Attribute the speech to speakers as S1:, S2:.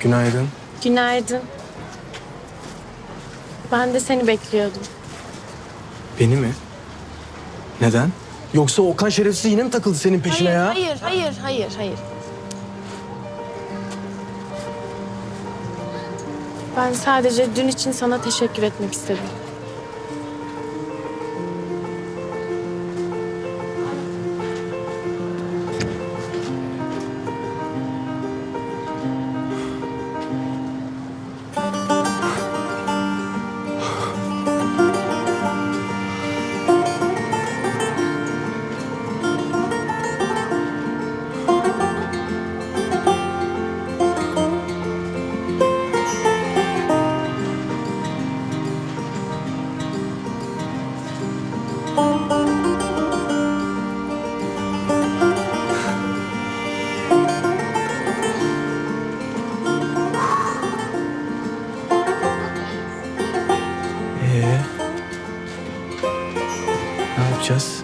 S1: Günaydın.
S2: Günaydın. Ben de seni bekliyordum.
S1: Beni mi? Neden? Yoksa Okan şerefsiz yine mi takıldı senin peşine
S2: hayır,
S1: ya?
S2: hayır, hayır, hayır, hayır. Ben sadece dün için sana teşekkür etmek istedim.
S1: Ee, ne yapacağız?